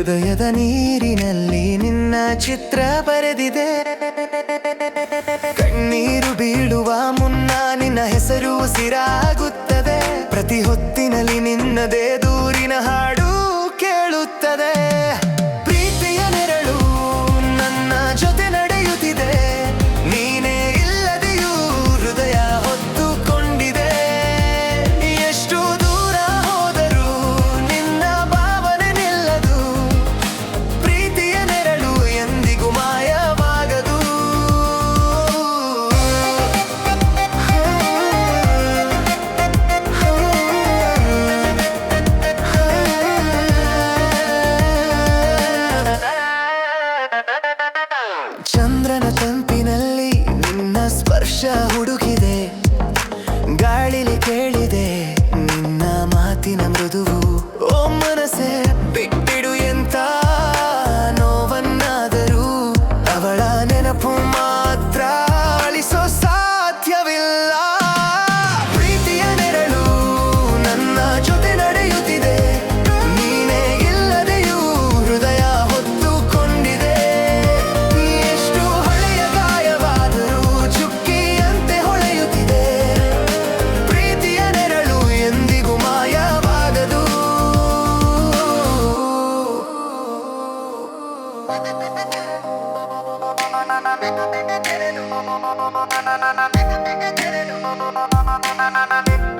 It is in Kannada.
ಹೃದಯದ ನೀರಿನಲ್ಲಿ ನಿನ್ನ ಚಿತ್ರ ಬರೆದಿದೆ. ಕಣ್ಣೀರು ಬೀಳುವ ಮುನ್ನ ನಿನ್ನ ಹೆಸರು ಉಸಿರಾಗುತ್ತದೆ. ಪ್ರತಿ ಹೊತ್ತಿನಲ್ಲಿ ನಿನ್ನದೇ ದೂರಿನ ಹಾಡು ಕೇಳುತ್ತದೆ. ಕೇಳಿದೆ. Thank you.